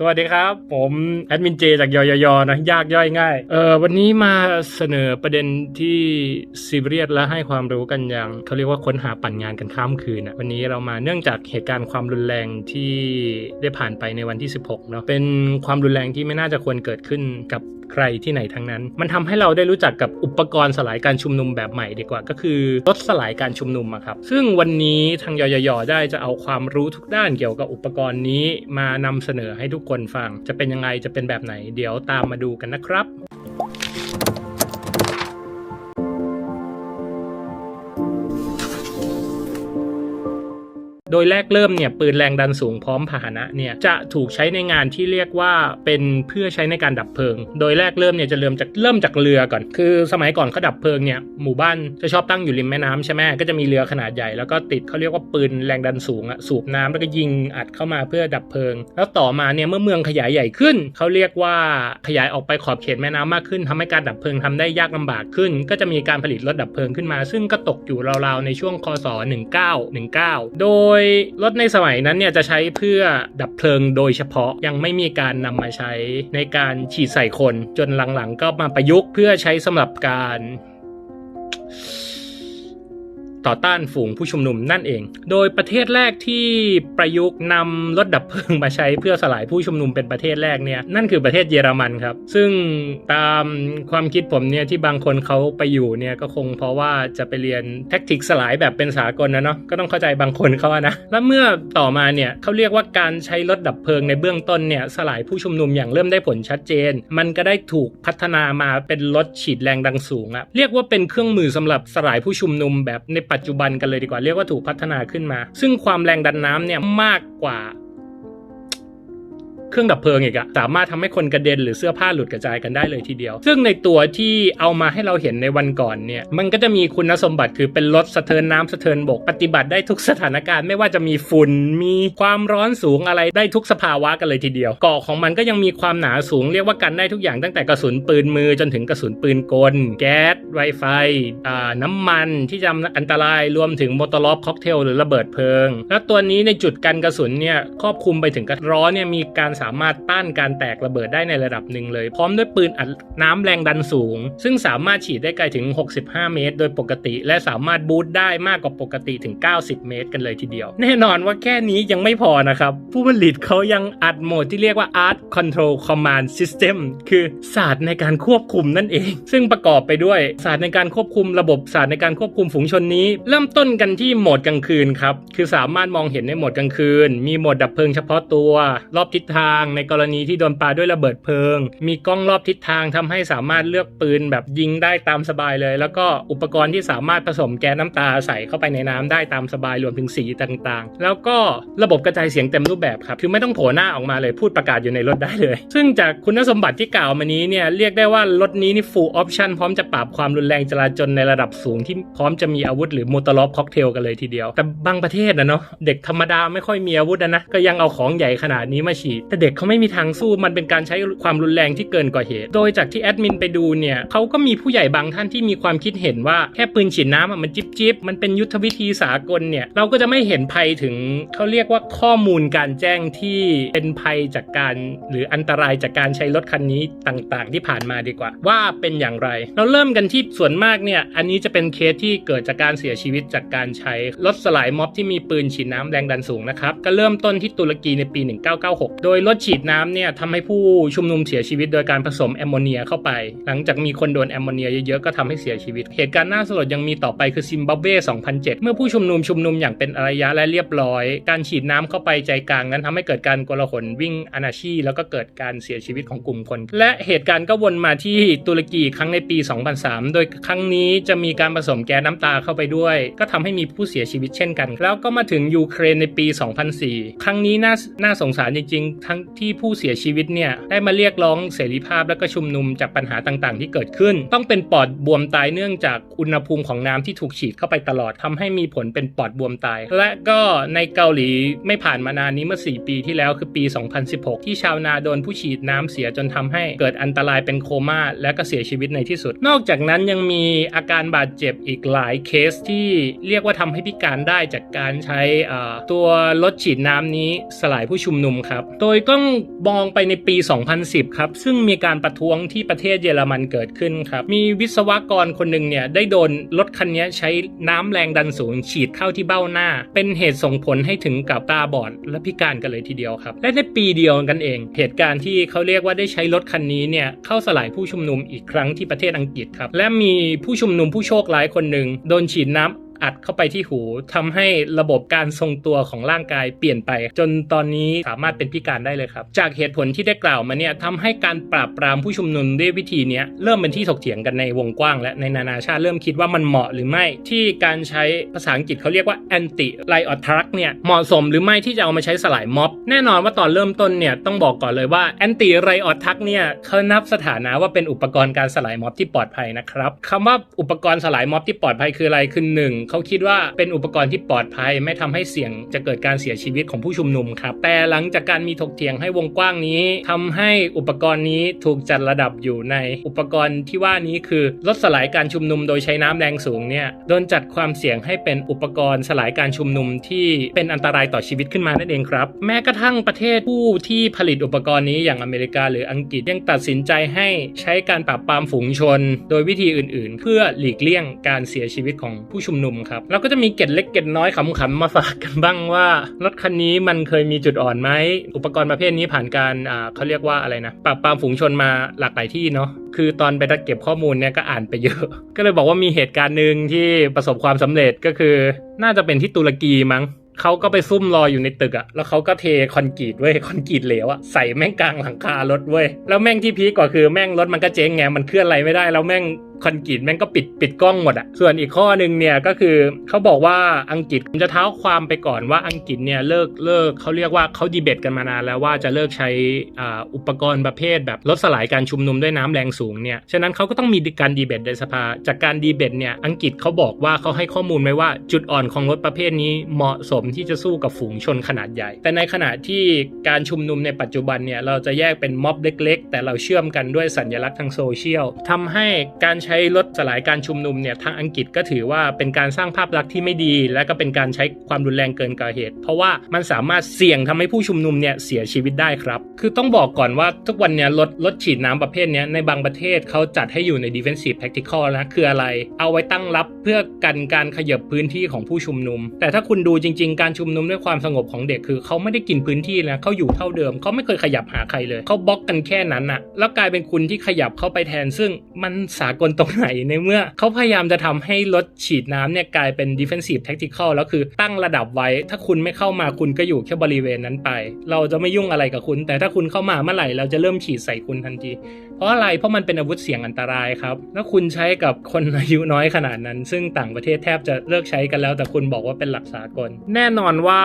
สวัสดีครับ ผมแอดมินเจจากยอยๆนะยากย่อยง่ายเออวันนี้มาเสนอประเด็นที่ซีเรียสและให้ความรู้กันอย่างเขาเรียกว่าค้นหาปั่นงานกันข้ามคืนนะวันนี้เรามาเนื่องจากเหตุการณ์ความรุนแรงที่ได้ผ่านไปในวันที่ 16เนาะเป็นความรุนแรงที่ไม่น่าจะควรเกิดขึ้นกับ ใครที่ไหนทั้งนั้น มันทำให้เราได้รู้จักกับอุปกรณ์สลายการชุมนุมแบบใหม่ดีกว่า ก็คือรถสลายการชุมนุมครับ ซึ่งวันนี้ทางยอยๆได้จะเอาความรู้ทุกด้านเกี่ยวกับอุปกรณ์นี้มานำเสนอให้ทุกคนฟัง จะเป็นยังไงจะเป็นแบบไหน เดี๋ยวตามมาดูกันนะครับ โดยแรกเริ่มเนี่ยปืนแรงดันสูงพร้อมพาหนะเนี่ยจะถูกใช้ในงานที่เรียกว่าเป็นเพื่อใช้ในการดับเพลิง โดยแรกเริ่มเนี่ยจะเริ่มจากเริ่มจากเรือก่อน คือสมัยก่อนเขาดับเพลิงเนี่ยหมู่บ้านจะชอบตั้งอยู่ริมแม่น้ำใช่ไหมก็จะมีเรือขนาดใหญ่แล้วก็ติดเขาเรียกว่าปืนแรงดันสูงอะสูบน้ำแล้วก็ยิงอัดเข้ามาเพื่อดับเพลิง แล้วต่อมาเนี่ยเมื่อเมืองขยายใหญ่ขึ้นเขาเรียกว่าขยายออกไปขอบเขตแม่น้ำมากขึ้นทำให้การดับเพลิงทำได้ยากลำบากขึ้น ก็จะมีการผลิตรถดับเพลิงขึ้นมา ซึ่งก็ตกอยู่ราวๆในช่วงคศ 1919 โดยรถในสมัยนั้นเนี่ยจะใช้เพื่อดับเพลิงโดยเฉพาะยังไม่มีการนำมาใช้ในการฉีดใส่คนจนหลังๆ ก็มาประยุกต์เพื่อใช้สำหรับการ ต่อต้านฝูงผู้ชุมนุมนั่นเอง โดยประเทศแรกที่ประยุกต์นำรถดับเพลิงมาใช้เพื่อสลายผู้ชุมนุมเป็นประเทศแรกเนี่ยนั่นคือประเทศเยอรมันครับ ซึ่งตามความคิดผมเนี่ยที่บางคนเขาไปอยู่เนี่ยก็คงเพราะว่าจะไปเรียนแท็กติกสลายแบบเป็นสากลนะเนาะก็ต้องเข้าใจบางคนเขาอะนะแล้วเมื่อต่อมาเนี่ยเขาเรียกว่าการใช้รถดับเพลิงในเบื้องต้นเนี่ยสลายผู้ชุมนุมอย่างเริ่มได้ผลชัดเจน มันก็ได้ถูกพัฒนามาเป็นรถฉีดแรงดังสูงอะเรียกว่าเป็นเครื่องมือสำหรับสลายผู้ชุมนุมแบบในปัจัจจุบันกันเลยดีกว่าเรียกว่าถูกพัฒนาขึ้นมา ซึ่งความแรงดันน้ำเนี่ยมากกว่า เครื่องดับเพลิงอีกอะสามารถทำให้คนกระเด็นหรือเสื้อผ้าหลุดกระจายกันได้เลยทีเดียว ซึ่งในตัวที่เอามาให้เราเห็นในวันก่อนเนี่ยมันก็จะมีคุณสมบัติคือเป็นรถสะเทินน้ำสะเทินบก ปฏิบัติได้ทุกสถานการณ์ไม่ว่าจะมีฝุ่นมีความร้อนสูงอะไรได้ทุกสภาวะกันเลยทีเดียวเกาะของมันก็ยังมีความหนาสูงเรียกว่ากันได้ทุกอย่างตั้งแต่กระสุนปืนมือจนถึงกระสุนปืนกล แก๊สไวไฟน้ำมันที่จะอันตรายรวมถึงโมโตอลอฟค็อกเทลหรือระเบิดเพลิง แล้วตัวนี้ในจุดกันกระสุนเนี่ยครอบคลุมไปถึงกระร้อเนี่ยมีการสาามารถต้านการแตกระเบิดได้ในระดับหนึ่งเลย พร้อมด้วยปืนอัดน้ำแรงดันสูง ซึ่งสามารถฉีดได้ไกลถึง 65 เมตร โดยปกติ และสามารถบูตได้มากกว่าปกติถึง 90 เมตร กันเลยทีเดียว แน่นอนว่าแค่นี้ยังไม่พอนะครับ ผู้ผลิตเขายังอัดโหมดที่เรียกว่า Art Control Command System คือศาสตร์ในการควบคุมนั่นเอง ซึ่งประกอบไปด้วยศาสตร์ในการควบคุมระบบศาสตร์ในการควบคุมฝูงชนนี้ เริ่มต้นกันที่โหมดกลางคืนครับคือสามารถมองเห็นในโหมดกลางคืน มีโหมดดับเพลิงเฉพาะตัว รอบทิศทางในกรณีที่โดนปาด้วยระเบิดเพลิง มีกล้องรอบทิศทางทำให้สามารถเลือกปืนแบบยิงได้ตามสบายเลย แล้วก็อุปกรณ์ที่สามารถผสมแก๊สน้ำตาใส่เข้าไปในน้ำได้ตามสบายรวมถึงสีต่างๆ แล้วก็ระบบกระจายเสียงเต็มรูปแบบครับคือไม่ต้องโผล่หน้าออกมาเลยพูดประกาศอยู่ในรถได้เลย ซึ่งจากคุณสมบัติที่กล่าวมานี้เนี่ยเรียกได้ว่ารถนี้นี่ full option พร้อมจะปราบความรุนแรงจราจรในระดับสูงที่พร้อมจะมีอาวุธหรือโมโตลอฟค็อกเทลกันเลยทีเดียว แต่บางประเทศนะเนาะเด็กธรรมดาไม่ค่อยมีอาวุธนะนะก็ยังเอาของใหญ่ขนาดนี้มาฉีดแต่เด็กเขาไม่มีทางสู้มันเป็นการใช้ความรุนแรงที่เกินกว่าเหตุ โดยจากที่แอดมินไปดูเนี่ยเขาก็มีผู้ใหญ่บางท่านที่มีความคิดเห็นว่าแค่ปืนฉีดน้ำมันจิบจิบมันเป็นยุทธวิธีสากลเนี่ยเราก็จะไม่เห็นภัยถึงเขาเรียกว่าข้อมูลการแจ้งที่เป็นภัยจากการ หรืออันตรายจากการใช้รถคันนี้ต่างๆ ที่ผ่านมาดีกว่า ว่าเป็นอย่างไร เราเริ่มกันที่ส่วนมากเนี่ยอันนี้จะเป็นเคสที่เกิดจากการเสียชีวิตจากการใช้รถสลายม็อบที่มีปืนฉีดน้ำแรงดันสูงนะครับก็เริ่มต้นที่ตุรกีในปี 1996 โดยรถฉีดน้ำเนี่ยทำให้ผู้ชุมนุมเสียชีวิตโดยการผสมแอมโมเนียเข้าไป หลังจากมีคนโดนแอมโมเนียเยอะๆก็ทำให้เสียชีวิต เหตุการณ์น่าสลดยังมีต่อไปคือซิมบับเว 2007 เมื่อผู้ชุมนุมชุมนุมอย่างเป็นอารยะและเรียบร้อย การฉีดน้ำเข้าไปใจกลางนั้นทำให้เกิดการโกลาหลวิ่งอนาชี แล้วก็เกิดการเสียชีวิตของกลุ่มคน และเหตุการณ์ก็วนมาที่ตุรกีครั้งในปี 2003 โดยครั้งนี้จะมีการผสมแก๊สน้ำตาเข้าไปด้วย ก็ทำให้มีผู้เสียชีวิตเช่นกัน แล้วก็มาถึงยูเครนในปี 2004 ครั้งนี้น่าน่าสงสารจริงๆทั้งที่ผู้เสียชีวิตเนี่ยได้มาเรียกร้องเสรีภาพและก็ชุมนุมจากปัญหาต่างๆ ที่เกิดขึ้น ต้องเป็นปอดบวมตายเนื่องจากอุณหภูมิของน้ำที่ถูกฉีดเข้าไปตลอดทำให้มีผลเป็นปอดบวมตาย และก็ในเกาหลีไม่ผ่านมานานนี้เมื่อ 4 ปีที่แล้วคือปี 2016 ที่ชาวนาโดนผู้ฉีดน้ำเสียจนทำให้เกิดอันตรายเป็นโคม่าและก็เสียชีวิตในที่สุด นอกจากนั้นยังมีอาการบาดเจ็บอีกหลายเคสที่เรียกว่าทำให้พิการได้จากการใช้ตัวรถฉีดน้ำนี้สลายผู้ชุมนุมครับ โดยต้องมองไปในปี 2010 ครับ ซึ่งมีการประท้วงที่ประเทศเยอรมันเกิดขึ้นครับ มีวิศวกรคนหนึ่งเนี่ย ได้โดนรถคันนี้ใช้น้ำแรงดันสูงฉีดเข้าที่เบ้าหน้า เป็นเหตุส่งผลให้ถึงกับตาบอด และพิการกันเลยทีเดียวครับ และในปีเดียวกันเอง เหตุการณ์ที่เขาเรียกว่าได้ใช้รถคันนี้เนี่ยเข้าสลายผู้ชุมนุมอีกครั้งที่ประเทศอังกฤษครับ และมีผู้ชุมนุมผู้โชคร้ายคนหนึ่งโดนฉีดน้ำ อัดเข้าไปที่หูทำให้ระบบการทรงตัวของร่างกายเปลี่ยนไป จนตอนนี้สามารถเป็นพิการได้เลยครับ จากเหตุผลที่ได้กล่าวมาเนี่ยทำให้การปราบปรามผู้ชุมนุมด้วยวิธีนี้เริ่มเป็นที่ถกเถียงกันในวงกว้าง และในนานาชาติเริ่มคิดว่ามันเหมาะหรือไม่ที่การใช้ภาษาอังกฤษเขาเรียกว่า anti riot truck เนี่ยเหมาะสมหรือไม่ที่จะเอามาใช้สลายม็อบ แน่นอนว่าตอนเริ่มต้นเนี่ยต้องบอกก่อนเลยว่า anti riot truck เนี่ยเขานับสถานะว่าเป็นอุปกรณ์การสลายม็อบที่ปลอดภัยนะครับคำว่าอุปกรณ์สลายม็อบที่ปลอดภัยคืออะไรคือหนึ่งเขาคิดว่าเป็นอุปกรณ์ที่ปลอดภัย ไม่ทำให้เสี่ยงจะเกิดการเสียชีวิตของผู้ชุมนุมครับ แต่หลังจากการมีถกเถียงให้วงกว้างนี้ทำให้อุปกรณ์นี้ถูกจัดระดับอยู่ในอุปกรณ์ที่ว่านี้คือลดสลายการชุมนุมโดยใช้น้ำแรงสูงเนี่ยโดนจัดความเสี่ยงให้เป็นอุปกรณ์สลายการชุมนุมที่เป็นอันตรายต่อชีวิตขึ้นมานั่นเองครับ แม้กระทั่งประเทศผู้ที่ผลิตอุปกรณ์นี้อย่างอเมริกาหรืออังกฤษยังตัดสินใจให้ใช้การปราบปรามฝูงชน โดยวิธีอื่น ๆ เพื่อหลีกเลี่ยงการเสียชีวิตของผู้ชุมนุมครับ แล้วก็จะมีเกร็ดเล็กเกร็ดน้อยขำๆมาฝากกันบ้างว่ารถคันนี้มันเคยมีจุดอ่อนไหมอุปกรณ์ประเภทนี้ผ่านการอ่าเขาเรียกว่าอะไรนะปราบปรามฝูงชนมาหลากหลายที่เนาะคือตอนไปเก็บข้อมูลเนี่ยก็อ่านไปเยอะ ก็เลยบอกว่ามีเหตุการณ์หนึ่งที่ประสบความสำเร็จก็คือ น่าจะเป็นที่ตุรกีมั้งเขาก็ไปซุ่มรออยู่ในตึกอะแล้วเขาก็เทคอนกรีตเว้ย คอนกรีตเหลวอะใส่แม่งกลางหลังคารถเว้ย แล้วแม่งที่พีคกว่าคือแม่งรถมันก็เจ๊งไง มันเคลื่อนอะไรไม่ได้ แล้วแม่ง คอนกรีตแม่งก็ปิดปิดกล้องหมดอะส่วนอีกข้อหนึ่งเนี่ยก็คือเขาบอกว่าอังกฤษผมจะเท้าความไปก่อนว่าอังกฤษเนี่ยเลิกเลิกเขาเรียกว่าเขาดีเบตกันมานานแล้วว่าจะเลิกใช้อุปกรณ์ประเภทแบบลดสลายการชุมนุมด้วยน้ำแรงสูงเนี่ยฉะนั้นเขาก็ต้องมีการดีเบตในสภา จากการดีเบตเนี่ยอังกฤษเขาบอกว่าเขาให้ข้อมูลไว้ว่าจุดอ่อนของรถประเภทนี้เหมาะสมที่จะสู้กับฝูงชนขนาดใหญ่ แต่ในขณะที่การชุมนุมในปัจจุบันเนี่ยเราจะแยกเป็นม็อบเล็ก ๆ แต่เราเชื่อมกันด้วยสัญลักษณ์ทางโซเชียลทำให้การใช้รถสลายการชุมนุมเนี่ยทางอังกฤษก็ถือว่าเป็นการสร้างภาพลักษณ์ที่ไม่ดี และก็เป็นการใช้ความรุนแรงเกินกว่าเหตุ เพราะว่ามันสามารถเสี่ยงทำให้ผู้ชุมนุมเนี่ยเสียชีวิตได้ครับ คือต้องบอกก่อนว่าทุกวันเนี่ยรถรถฉีดน้ำประเภทเนี้ยในบางประเทศเขาจัดให้อยู่ใน defensive tactical นะคืออะไร เอาไว้ตั้งรับเพื่อกันการขยับพื้นที่ของผู้ชุมนุม แต่ถ้าคุณดูจริง ๆ การชุมนุมด้วยความสงบของเด็กคือเขาไม่ได้กินพื้นที่นะเขาอยู่เท่าเดิมเขาไม่เคยขยับหาใครเลยเขาบล็อกกันแค่นั้นน่ะแล้วกลายเป็นคุณที่ขยับเข้าไปแทนซึ่งมันสากลตรงไหนในเมื่อเขาพยายามจะทำให้รถฉีดน้ำเนี่ยกลายเป็น defensive tactical แล้วคือตั้งระดับไว้ ถ้าคุณไม่เข้ามาคุณก็อยู่แค่บริเวณนั้นไป เราจะไม่ยุ่งอะไรกับคุณ แต่ถ้าคุณเข้ามาเมื่อไหร่เราจะเริ่มฉีดใส่คุณทันทีเพราะอะไรเพราะมันเป็นอาวุธเสี่ยงอันตรายครับแล้วคุณใช้กับคนอายุน้อยขนาดนั้น ซึ่งต่างประเทศแทบจะเลิกใช้กันแล้ว แต่คุณบอกว่าเป็นหลักสากล แน่นอนว่า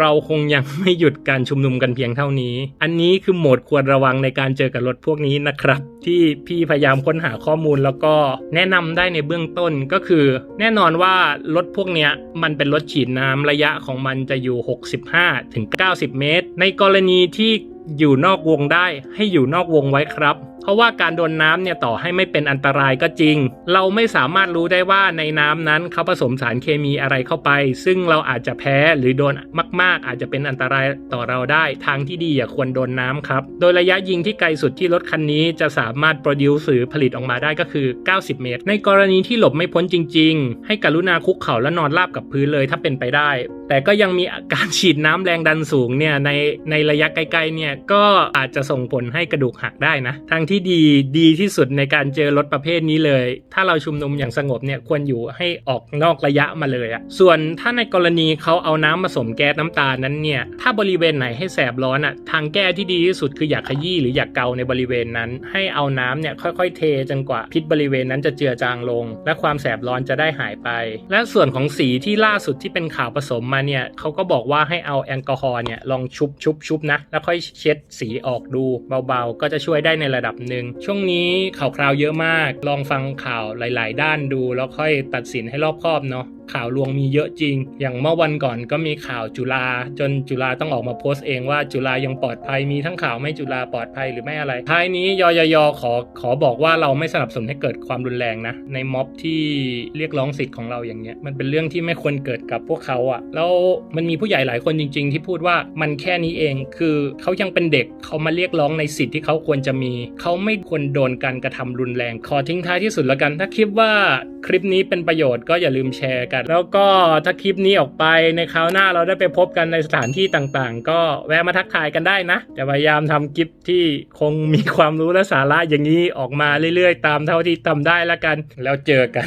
เราคงยังไม่หยุดการชุมนุมกันเพียงเท่านี้ อันนี้คือโหมดควรระวังในการเจอกับรถพวกนี้นะครับ ที่พี่พยายามค้นหาข้อมูลแล้วก็แนะนำได้ในเบื้องต้นก็คือ แน่นอนว่ารถพวกนี้มันเป็นรถฉีดน้ำระยะของมันจะอยู่ 65ถึง90 เมตร ในกรณีที่อยู่นอกวงได้ให้อยู่นอกวงไว้ครับ เพราะว่าการโดนน้ำเนี่ยต่อให้ไม่เป็นอันตรายก็จริง เราไม่สามารถรู้ได้ว่าในน้ำนั้นเขาผสมสารเคมีอะไรเข้าไป ซึ่งเราอาจจะแพ้หรือโดนมาก ๆ อาจจะเป็นอันตรายต่อเราได้ ทางที่ดีอย่าควรโดนน้ำครับ โดยระยะยิงที่ไกลสุดที่รถคันนี้จะสามารถ produce หรือผลิตออกมาได้ก็คือ 90 เมตร ในกรณีที่หลบไม่พ้นจริง ๆ ให้กรุณาคุกเข่าและนอนราบกับพื้นเลยถ้าเป็นไปได้ แต่ก็ยังมีการฉีดน้ำแรงดันสูงเนี่ยในในระยะไกลๆเนี่ยก็อาจจะส่งผลให้กระดูกหักได้นะทางที่ดีดีที่สุดในการเจอรถประเภทนี้เลย ถ้าเราชุมนุมอย่างสงบเนี่ยควรอยู่ให้ออกนอกระยะมาเลยอะส่วนถ้าในกรณีเขาเอาน้ำผสมแก๊สน้ำตานั้นเนี่ยถ้าบริเวณไหนให้แสบร้อนอะทางแก้ที่ดีที่สุดคืออย่าขยี้หรืออย่าเกาในบริเวณนั้น ให้เอาน้ำเนี่ยค่อยๆ เทจนกว่าพิษบริเวณนั้นจะเจือจางลง และความแสบร้อนจะได้หายไป และส่วนของสีที่ล่าสุดที่เป็นข่าวผสมมาเนี่ยเขาก็บอกว่าให้เอาแอลกอฮอล์เนี่ยลองชุบชุบชุบนะแล้วค่อยเช็ดสีออกดูเบาๆ ก็จะช่วยได้ในระดับหนึ่งช่วงนี้ข่าวคราวเยอะมาก ลองฟังข่าวหลาย ๆ ด้านดู แล้วค่อยตัดสินให้รอบคอบเนาะ ข่าวลวงมีเยอะจริง อย่างเมื่อวันก่อนก็มีข่าวจุฬาจนจุฬาต้องออกมาโพสต์เองว่าจุฬายังปลอดภัยมีทั้งข่าวไม่จุฬาปลอดภัยหรือไม่อะไร ท้ายนี้ยยยขอขอบอกว่าเราไม่สนับสนุนให้เกิดความรุนแรงนะ ในม็อบที่เรียกร้องสิทธิ์ของเราอย่างเงี้ยมันเป็นเรื่องที่ไม่ควรเกิดกับพวกเขาอะแล้วมันมีผู้ใหญ่หลายคนจริง ๆ ที่พูดว่ามันแค่นี้เองคือเขายังเป็นเด็กเขามาเรียกร้องในสิทธิ์ที่เขาควรจะมีเขาไม่ควรโดนการกระทำรุนแรงขอทิ้งท้ายที่สุดแล้วกัน ถ้าคิดว่าคลิปนี้เป็นประโยชน์ก็อย่าลืมแชร์กันแล้วก็ถ้าคลิปนี้ออกไปในคราวหน้าเราได้ไปพบกันในสถานที่ต่างๆ ก็แวะมาทักทายกันได้นะ แต่พยายามทำคลิปที่คงมีความรู้และสาระอย่างนี้ออกมาเรื่อยๆ ตามเท่าที่ทำได้แล้วกัน แล้วเจอกัน